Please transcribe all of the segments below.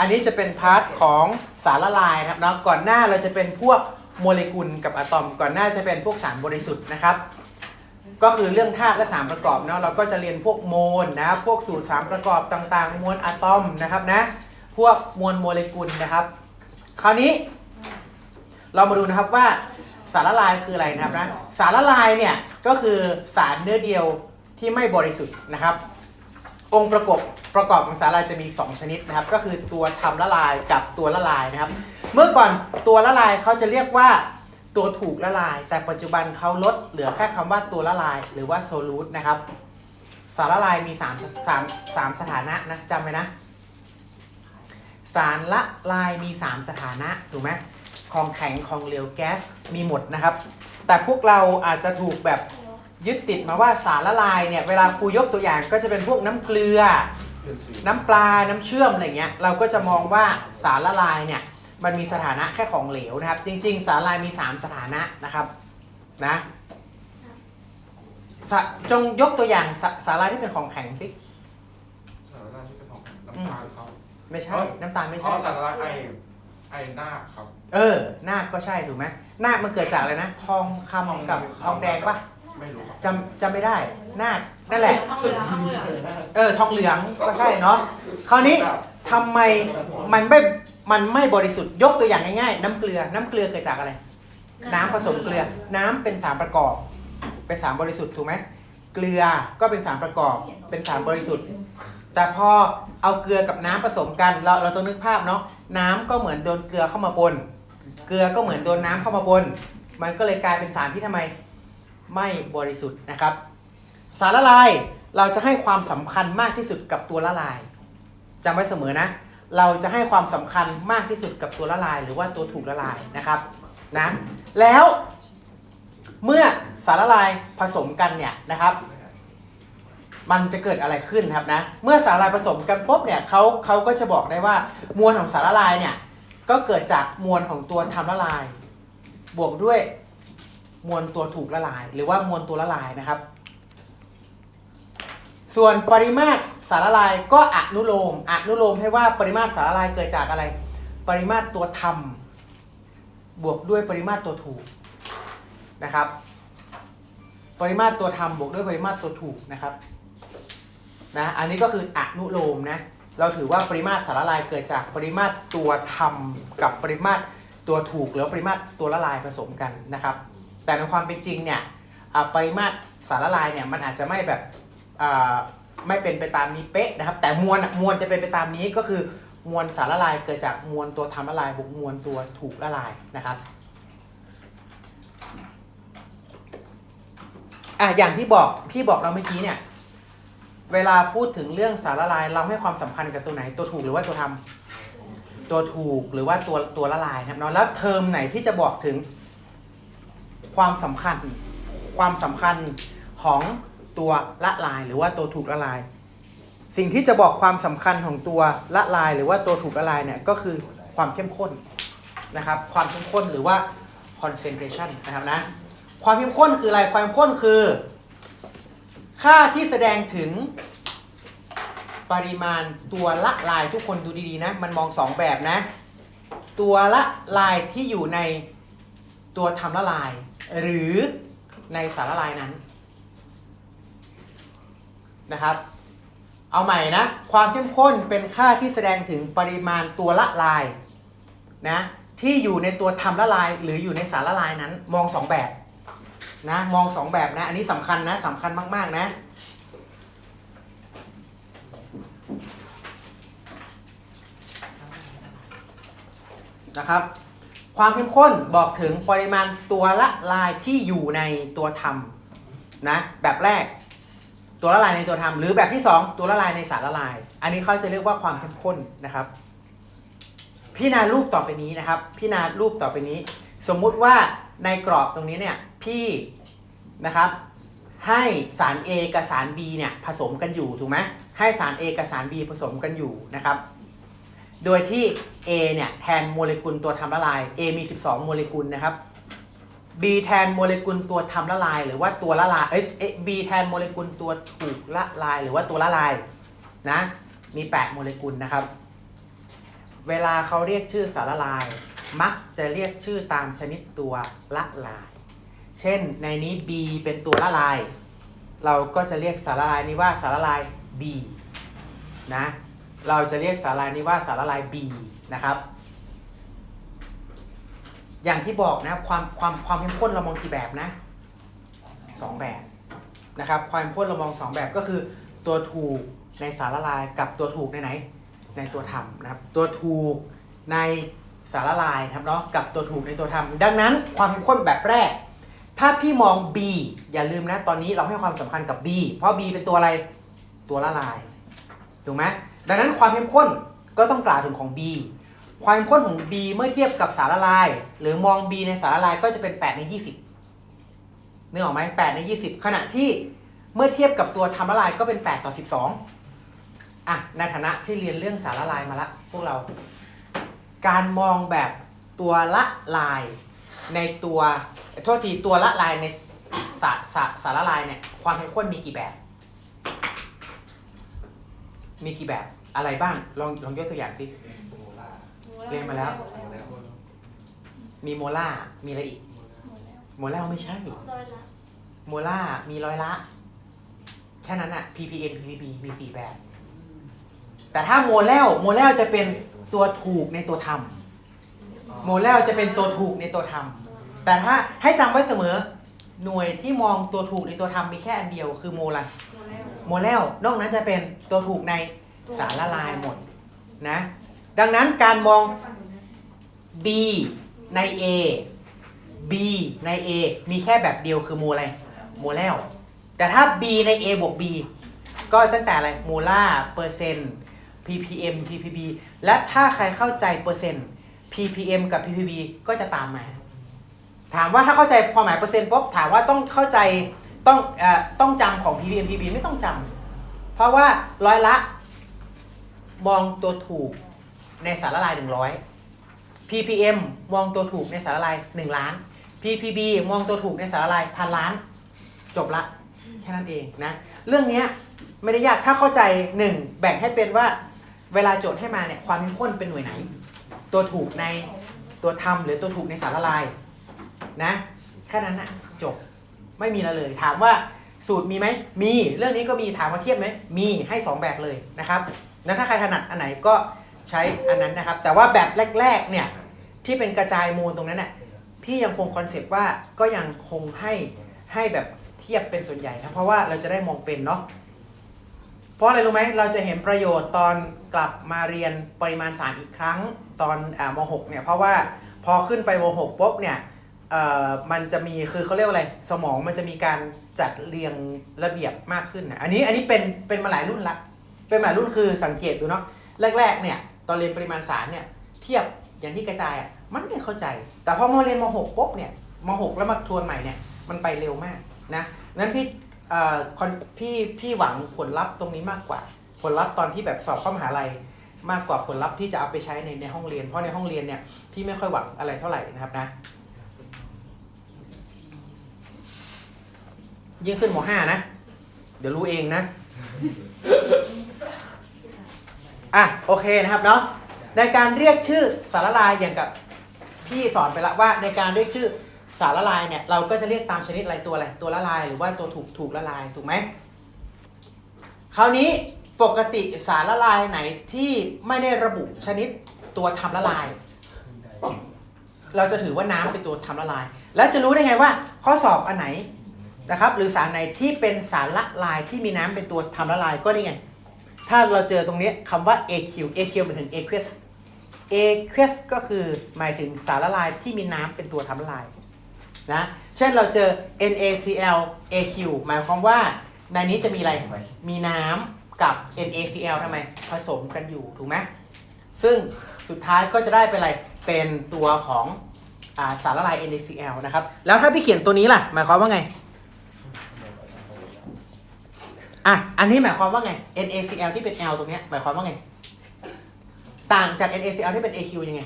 อันนี้จะเป็นพาร์ทของสารละลายนะครับเนาะก่อนหน้าเราจะเป็นพวกโมเลกุลกับอะตอม ก่อนหน้าจะเป็นพวกสารบริสุทธิ์นะครับ ก็คือเรื่องธาตุและสารประกอบเนาะเราก็จะเรียนพวกโมลนะครับพวกสูตรสารประกอบต่างๆ มวลอะตอมนะครับนะพวกมวลโมเลกุลนะครับ คราวนี้เรามาดูนะครับว่าสารละลายคืออะไรนะครับนะสารละลายเนี่ยก็คือสารเนื้อเดียวที่ไม่บริสุทธิ์นะครับ องค์ประกอบประกอบของสารละลายจะมี 2 ชนิดนะครับ ก็คือตัวทำละลายกับตัวละลายนะครับ เมื่อก่อนตัวละลายเขาจะเรียกว่าตัวถูกละลาย แต่ปัจจุบันเขาลดเหลือแค่คำว่าตัวละลาย หรือว่าโซลูตนะครับ สารละลายมี3 3 3สถานะนะจำไว้นะ สารละลายมี 3 สถานะถูกไหมของแข็งของเหลวแก๊สมีหมดนะครับ แต่พวกเราอาจจะถูกแบบ ยึดติดมาว่าสารละลายเนี่ยเวลาครูยกตัวอย่างก็จะเป็นพวกน้ำเกลือ น้ำปลา น้ำเชื่อมอะไรเงี้ย เราก็จะมองว่าสารละลายเนี่ยมันมีสถานะแค่ของเหลวนะครับ จริง ๆ สารละลายมี 3 สถานะนะครับนะสะจงยกตัวอย่างสสารละลายที่เป็นของแข็งสิ สารละลายที่เป็นของน้ำตาลครับ ไม่ใช่น้ำตาลไม่อ๋อใช่ สารละลายไอไอหน้าคครับ เออ นาคก็ใช่ถูกไหมนาคมันเกิดจากอะไรนะ ทองคำกับทองแดงปะ ไม่รู้ครับจำจำไม่ได้นาคนั่นแหละทองเหลืองทองเหลืองเออทองเหลืองก็ใช่เนาะคราวนี้ทำไมมันไม่มันไม่บริสุทธิ์ยกตัวอย่างง่ายๆ น้ำเกลือน้ำเกลือเกิดจากอะไร น้ำผสมเกลือ น้ำเป็นสารประกอบ เป็นสารบริสุทธิ์ถูกไหมเกลือก็เป็นสารประกอบ เป็นสารบริสุทธิ์ แต่พอเอาเกลือกับน้ำผสมกัน เราเราต้องนึกภาพเนาะ น้ำก็เหมือนโดนเกลือเข้ามาปน เกลือก็เหมือนโดนน้ำเข้ามาปน มันก็เลยกลายเป็นสารที่ทำไม ไม่บริสุทธิ์นะครับ สารละลายเราจะให้ความสำคัญมากที่สุดกับตัวละลายจำไว้เสมอนะ เราจะให้ความสำคัญมากที่สุดกับตัวละลาย หรือว่าตัวถูกละลายนะครับนะแล้วเมื่อสารละลายผสมกันเนี่ยนะครับ มันจะเกิดอะไรขึ้นครับนะ เมื่อสารละลายผสมกันปุ๊บเนี่ยเขาเขาก็จะบอกได้ว่ามวลของสารละลายเนี่ยก็เกิดจากมวลของตัวทำละลาย บวกด้วย มวลตัวถูกละลาย หรือว่ามวลตัวละลายนะครับ ส่วนปริมาตรสารละลายก็อนุโลมอนุโลมให้ว่าปริมาตรสารละลายเกิดจากอะไร ปริมาตรตัวทำบวกด้วยปริมาตรตัวถูกนะครับ ปริมาตรตัวทำบวกด้วยปริมาตรตัวถูกนะครับนะอันนี้ก็คืออนุโลมนะเราถือว่าปริมาตรสารละลายเกิดจากปริมาตรตัวทำกับปริมาตรตัวถูกหรือปริมาตรตัวละลายผสมกันนะครับ แต่ในความเป็นจริงเนี่ยปริมาตรสารละลายเนี่ยมันอาจจะไม่แบบไม่เป็นไปตามนี้เป๊ะนะครับ แต่มวลมวลจะเป็นไปตามนี้ก็คือมวลสารละลายเกิดจากมวลตัวทำละลายบวกมวลตัวถูกละลายนะครับอะอย่างที่บอกพี่บอกเราเมื่อกี้เนี่ยเวลาพูดถึงเรื่องสารละลายเราให้ความสำคัญกับตัวไหนตัวถูกหรือว่าตัวทำตัวถูกหรือว่าตัวตัวละลายครับเนาะแล้วเทอมไหนที่จะบอกถึง ความสำคัญ ความสำคัญของตัวละลายหรือว่าตัวถูกละลาย สิ่งที่จะบอกความสำคัญของตัวละลาย หรือว่าตัวถูกละลายเนี่ยก็คือความเข้มข้นนะครับ ความเข้มข้นหรือว่า concentration นะครับนะ ความเข้มข้นคืออะไร ความเข้มข้นคือ ค่าที่แสดงถึงปริมาณตัวละลายทุกคนดูดีๆนะ มันมองสองแบบนะ ตัวละลายที่อยู่ในตัวทำละลาย หรือในสารละลายนั้นนะครับ เอาใหม่นะ ความเข้มข้นเป็นค่าที่แสดงถึงปริมาณตัวละลายนะที่อยู่ในตัวทำละลาย หรืออยู่ในสารละลายนั้น มองสองแบบนะมองสองแบบนะ อันนี้สำคัญนะสำคัญมาก ๆ นะนะครับ ความเข้มข้นบอกถึงปริมาณตัวละลายที่อยู่ในตัวทำนะแบบแรกตัวละลายในตัวทำหรือแบบที่สองตัวละลายในสารละลาย อันนี้เขาจะเรียกว่าความเข้มข้นนะครับพี่นารูปต่อไปนี้นะครับพี่นารูปต่อไปนี้ สมมุติว่าในกรอบตรงนี้เนี่ยพี่นะครับ ให้สาร A กับสาร B เนี่ยผสมกันอยู่ถูกไหมให้สาร A กับสาร B ผสมกันอยู่นะครับ โดยที่ A เนี่ยแทนโมเลกุลตัวทำละลาย A มี 12 โมเลกุลนะครับ B แทนโมเลกุลตัวทำละลาย หรือว่าตัวละลาย เอ้ย B แทนโมเลกุลตัวถูกละลาย หรือว่าตัวละลายนะ มี 8 โมเลกุลนะครับ เวลาเขาเรียกชื่อสารละลาย มักจะเรียกชื่อตามชนิดตัวละลาย เช่นในนี้ B เป็นตัวละลาย เราก็จะเรียกสารละลายนี้ว่าสารละลาย B นะ เราจะเรียกสารลายนี้ว่าสารละลาย B นะครับ อย่างที่บอกนะความความความเข้มข้นเรามองกี่แบบนะสองแบบนะครับ ความเข้มข้นเรามองสองแบบก็คือตัวถูกในสารละลายกับตัวถูกในไหน ในตัวทำนะครับ ตัวถูกในสารละลายนะครับเนาะกับตัวถูกในตัวทำดังนั้นความเข้มข้นแบบแรก ถ้าพี่มอง B อย่าลืมนะ ตอนนี้เราให้ความสำคัญกับ B เพราะ B เป็นตัวอะไรตัวละลายถูกไหม ดังนั้นความเข้มข้นก็ต้องกล่าวถึงของ B ความเข้มข้นของ B เมื่อเทียบกับสารละลาย หรือมอง B ในสารละลายก็จะเป็น 8 ใน 20นึกออกไหม8ใน 20 ขณะที่เมื่อเทียบกับตัวทำละลายก็เป็น 8 ต่อ 12อะในฐานะที่เรียนเรื่องสารละลายมาละพวกเรา การมองแบบตัวละลายในตัวโทษทีตัวละลายในสาสาสารละลายเนี่ยความเข้มข้นมีกี่แบบ มีกี่แบบอะไรบ้างลองลองยกตัวอย่างสิเรียนมาแล้วมีโมล่ามีอะไรอีก โมล่าไม่ใช่ ร้อยละโมล่ามีร้อยละ แค่นั้นอะ ppm ppb มีสี่แบบ แต่ถ้าโมเลลโมเลลจะเป็นตัวถูกในตัวทำโมเลลจะเป็นตัวถูกในตัวทำแต่ถ้าให้จำไว้เสมอ หน่วยที่มองตัวถูกในตัวทำมีแค่อันเดียวคือโมละ โมเลลนอกนั้นจะเป็นตัวถูกในสารละลายหมดนะ ดังนั้นการมอง B ใน A B ใน A มีแค่แบบเดียวคือโมอะไรโมเลลแต่ถ้า B ใน A บวก B ก็ตั้งแต่อะไรโมลาร์เปอร์เซ็นต์ ppm ppb และถ้าใครเข้าใจเปอร์เซ็นต์ ppm กับ ppb ก็จะตามมา ถามว่าถ้าเข้าใจความหมายเปอร์เซ็นต์ปุ๊บถามว่าต้องเข้าใจ ต้องเอ่อต้องจำของ ppm ppb ไม่ต้องจำเพราะว่าร้อยละ มองตัวถูกในสารละลาย 100 ppm มองตัวถูกในสารละลาย 1 ล้าน ppb มองตัวถูกในสารละลายพันล้าน จบละแค่นั้นเองนะเรื่องเนี้ยไม่ได้ยากถ้าเข้าใจหนึ่งแบ่งให้เป็นว่าเวลาโจทย์ให้มาเนี่ยความเข้มข้นเป็นหน่วยไหน ตัวถูกในตัวทำหรือตัวถูกในสารละลายนะแค่นั้นนะจบ ไม่มีอะไรเลย ถามว่าสูตรมีไหมมีเรื่องนี้ก็มีถามว่าเทียบไหมมีให้สองแบบเลยนะครับนั้นถ้าใครถนัดอันไหนก็ใช้อันนั้นนะครับ แต่ว่าแบบแรกๆเนี่ยที่เป็นกระจายมูลตรงนั้นน่ะพี่ยังคงคอนเซปต์ว่าก็ยังคงให้ให้แบบเทียบเป็นส่วนใหญ่นะเพราะว่าเราจะได้มองเป็นเนาะเพราะอะไรรู้ไหมเราจะเห็นประโยชน์ตอนกลับมาเรียนปริมาณสารอีกครั้งตอนอาม6 เนี่ยเพราะว่าพอขึ้นไปม 6 ปุ๊บเนี่ย เอ่อมันจะมีคือเขาเรียกว่าอะไร สมองมันจะมีการจัดเรียงระเบียบมากขึ้นนะอันนี้อันนี้เป็นเป็นมาหลายรุ่นละเป็นมาหลายรุ่นคือสังเกตดูเนาะแรกๆเนี่ยตอนเรียนปริมาณสารเนี่ยเทียบอย่างที่กระจายอะมันไม่เข้าใจ แต่พอมาเรียนม 6 ปุ๊บเนี่ยม 6 แล้วมาทวนใหม่เนี่ยมันไปเร็วมากนะนั้นพี่เอ่อคอนพี่พี่หวังผลลัพธ์ตรงนี้มากกว่า ผลลัพธ์ตอนที่แบบสอบเข้ามหาลัยมากกว่าผลลัพธ์ที่จะเอาไปใช้ในในห้องเรียน เพราะในห้องเรียนเนี่ยพี่ไม่ค่อยหวังอะไรเท่าไหร่นะครับนะ ยิ่งขึ้นม .5 นะ เดี๋ยวรู้เองนะ อะโอเคนะครับเนาะในการเรียกชื่อสารละลายอย่างกับพี่สอนไปแล้วว่าในการเรียกชื่อสารละลายเนี่ยเราก็จะเรียกตามชนิดอะไรตัวอะไรตัวละลาย หรือว่าตัวถูกถูกละลายถูกไหมคราวนี้ปกติสารละลายไหนที่ไม่ได้ระบุชนิดตัวทำละลาย เราจะถือว่าน้ำเป็นตัวทำละลาย แล้วจะรู้ได้ไงว่า ข้อสอบอันไหน นะครับหรือสารไหนที่เป็นสารละลายที่มีน้ำเป็นตัวทำละลายก็ได้ไง ถ้าเราเจอตรงนี้คำว่า AQ AQ หมายถึง aqueous aqueous ก็คือหมายถึงสารละลายที่มีน้ำเป็นตัวทำละลายนะเช่นเราเจอ NaCl AQ หมายความว่าในนี้จะมีอะไร มีน้ำกับ NaCl ทำไม ผสมกันอยู่ถูกไหมซึ่งสุดท้ายก็จะได้เป็นอะไรเป็นตัวของอาสารละลาย NaCl นะครับแล้วถ้าพี่เขียนตัวนี้ล่ะ หมายความว่าไง อะ อันนี้หมายความว่าไง NaCl ที่เป็น L ตรงเนี้ยหมายความว่าไง ต่างจาก NaCl ที่เป็น AQ ยังไง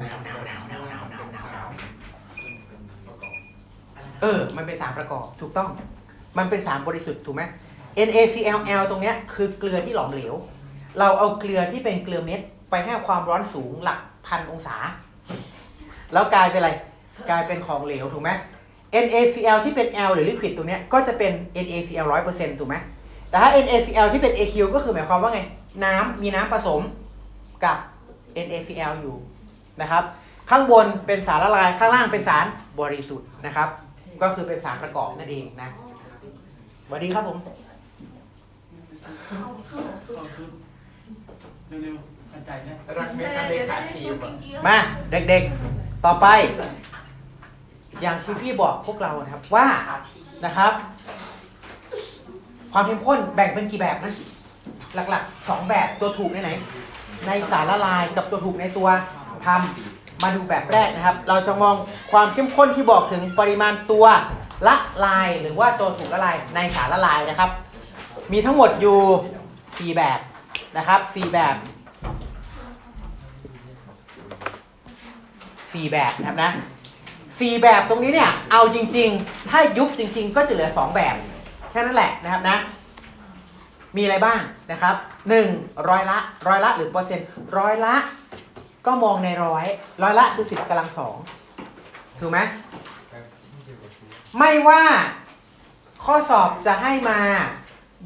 หนาวหนาวหนาวหนาวหนาวหนาวหนาวหนาว เออ มันเป็นสารประกอบถูกต้อง มันเป็นสารบริสุทธิ์ถูกไหม NaCl L ตรงเนี้ยคือเกลือที่หลอมเหลว เราเอาเกลือที่เป็นเกลือเม็ด ไปให้ความร้อนสูงหลักพันองศา แล้วกลายเป็นอะไร กลายเป็นของเหลวถูกไหม NaCl ที่เป็น L หรือลิควิดตัวเนี้ยก็จะเป็น NaCl 100%ถูกไหมแต่ถ้า NaCl ที่เป็น Aq ก็คือหมายความว่าไง น้ำมีน้ำผสมกับ NaCl อยู่นะครับ ข้างบนเป็นสารละลายข้างล่างเป็นสารบริสุทธิ์นะครับ ก็คือเป็นสารประกอบนั่นเองนะสวัสดีครับผมเร็วๆกันใจไหมรักเมฆเลขาทีมมาเด็กๆ ต่อไป อย่างที่พี่บอกพวกเรานะครับว่านะครับ ความเข้มข้นแบ่งเป็นกี่แบบนะหลักๆสองแบบตัวถูกในไหน ในสารละลายกับตัวถูกในตัวทำมาดูแบบแรกนะครับ เราจะมองความเข้มข้นที่บอกถึงปริมาณตัวละลายหรือว่าตัวถูกละลายในสารละลายนะครับ มีทั้งหมดอยู่ 4 แบบนะครับ 4 แบบ 4 แบบนะครับนะ 4แบบตรงนี้เนี่ยเอาจริง ๆ ถ้ายุบจริง ๆ ก็จะเหลือ 2 แบบแค่นั้นแหละนะครับนะมีอะไรบ้างนะครับ 1. ร้อยละร้อยละหรือเปอร์เซ็นต์ร้อยละก็มองในร้อยร้อยละคือ 10กำลังสองถูกไหมไม่ว่าข้อสอบจะให้มา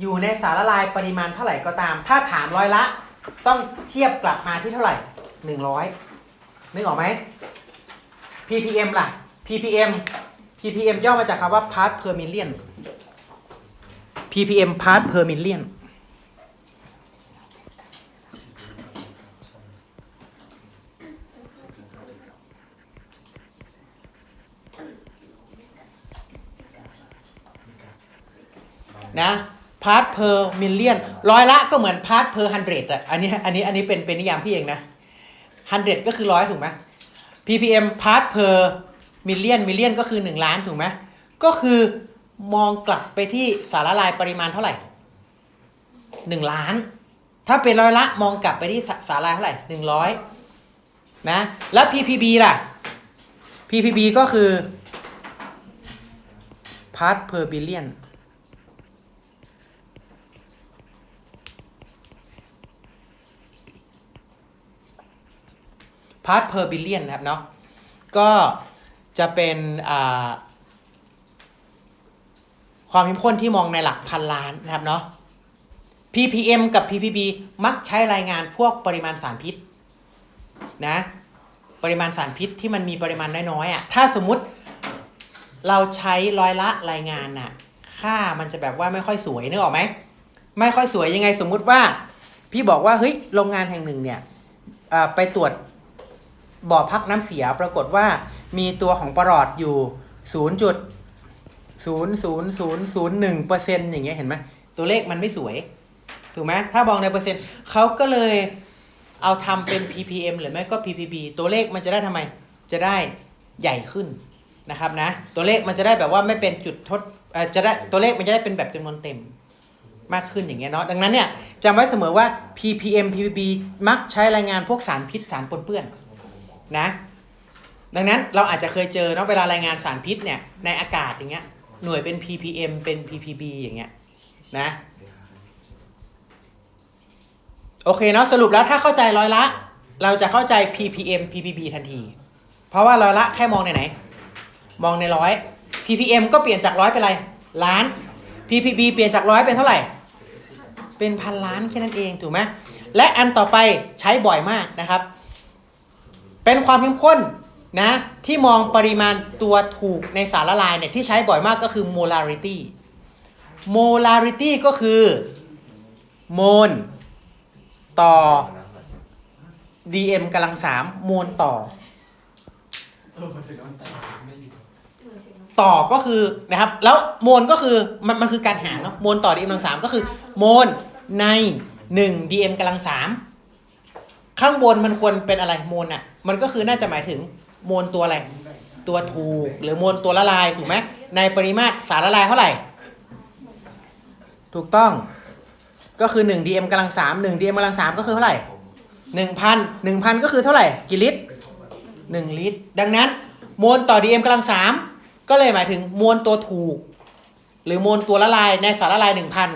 อยู่ในสารละลายปริมาณเท่าไหร่ก็ตาม ถ้าถามร้อยละ ต้องเทียบกลับมาที่เท่าไหร่ 100นึกออกไหม ppm ล่ะ ppm ppm ย่อมาจากคำว่า part per million ppm part per million นะ part per million ร้อยละก็เหมือน part per hundred อะ อันนี้ อันนี้ อันนี้เป็น เป็นนิยามพี่เองนะ hundred ก็คือร้อยถูกไหม ppm part per million million ก็คือ 1 ล้านถูกไหมก็คือมองกลับไปที่สารละลายปริมาณเท่าไหร่ 1 ล้าน ถ้าเป็นร้อยละมองกลับไปที่สารละลายเท่าไหร่ 100 นะ แล้ว ppb ล่ะ ppb ก็คือ part per billion พาร์ท per billion นะครับเนาะก็จะเป็นความเข้มข้นที่มองในหลักพันล้านนะครับเนาะ ppm กับ ppb มักใช้รายงานพวกปริมาณสารพิษนะปริมาณสารพิษที่มันมีปริมาณน้อยๆอะถ้าสมมุติเราใช้ร้อยละรายงานน่ะค่ามันจะแบบว่าไม่ค่อยสวยนึกออกไหมไม่ค่อยสวยยังไงสมมุติว่า พี่บอกว่าเฮ้ยโรงงานแห่งหนึ่งเนี่ยไปตรวจ บ่อพักน้ำเสียปรากฏว่ามีตัวของปรอดอยู่0.00001เปอร์เซ็นต์อย่างเงี้ยเห็นไหมตัวเลขมันไม่สวย ถูกไหมถ้ามองในเปอร์เซ็นต์เขาก็เลยเอาทำเป็น ppm หรือไม่ก็ ppb ตัวเลขมันจะได้ทำไม จะได้ใหญ่ขึ้นนะครับนะ ตัวเลขมันจะได้แบบว่าไม่เป็นจุดทดจะได้ตัวเลขมันจะได้เป็นแบบจำนวนเต็มมากขึ้นอย่างเงี้ยเนาะดังนั้นเนี่ยจำไว้เสมอว่า ppm ppb มักใช้รายงานพวกสารพิษสารปนเปื้อน นะดังนั้นเราอาจจะเคยเจอเนาะเวลารายงานสารพิษเนี่ยในอากาศอย่างเงี้ยหน่วยเป็น ppm เป็น ppb อย่างเงี้ยนะโอเคเนาะสรุปแล้วถ้าเข้าใจร้อยละ เราจะเข้าใจ ppm ppb ทันที เพราะว่าร้อยละแค่มองในไหน มองในร้อย ppm ก็เปลี่ยนจากร้อยเป็นอะไร ล้าน ppb เปลี่ยนจากร้อยเป็นเท่าไหร่ เป็นพันล้านแค่นั้นเองถูกไหมและอันต่อไปใช้บ่อยมากนะครับ เป็นความเข้มข้นนะที่มองปริมาณตัวถูกในสารละลายเนี่ยที่ใช้บ่อยมากก็คือ molarity molarity ก็คือโมลต่อ dm กำลังสามโมลต่อเออมันถึงน้ำตาไม่ดีต่อก็คือนะครับ แล้วโมลก็คือมันมันคือการหารเนาะโมลต่อ dm กำลังสามก็คือโมลใน 1 dm กำลังสาม ข้างบนมันควรเป็นอะไรโมลอะ มันก็คือน่าจะหมายถึงโมลตัวอะไรตัวถูกหรือโมลตัวละลายถูกไหมในปริมาตรสารละลายเท่าไหร่ ถูกต้องก็คือ 1 dm กำลังสาม1 dm กำลังสามก็คือเท่าไหร่1,000 1,000ก็คือเท่าไหร่กี่ลิตร1ลิตร ดังนั้นโมลต่อ dm กำลังสามก็เลยหมายถึงมวลตัวถูก หรือมวลตัวละลายในสารละลาย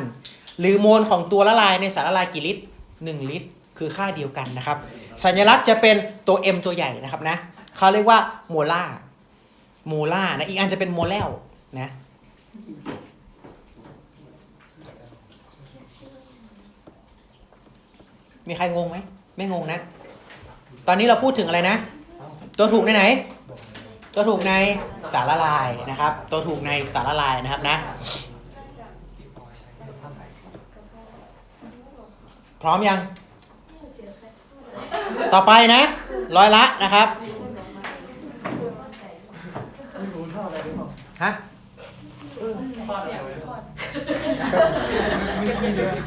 1,000หรือมวลของตัวละลายในสารละลายกี่ลิตร1ลิตร คือค่าเดียวกันนะครับ สัญลักษณ์จะเป็นตัว M ตัวใหญ่นะครับนะเขาเรียกว่าโมล่าโมล่านะอีกอันจะเป็นโมเลลนะมีใครงงไหมไม่งงนะ ตอนนี้เราพูดถึงอะไรนะ ตัวถูกในไหน ตัวถูกในสารละลายนะครับ ตัวถูกในสารละลายนะครับนะ พร้อมยัง ต่อไปนะ ร้อยละนะครับ ฮะ ไม่มีเลย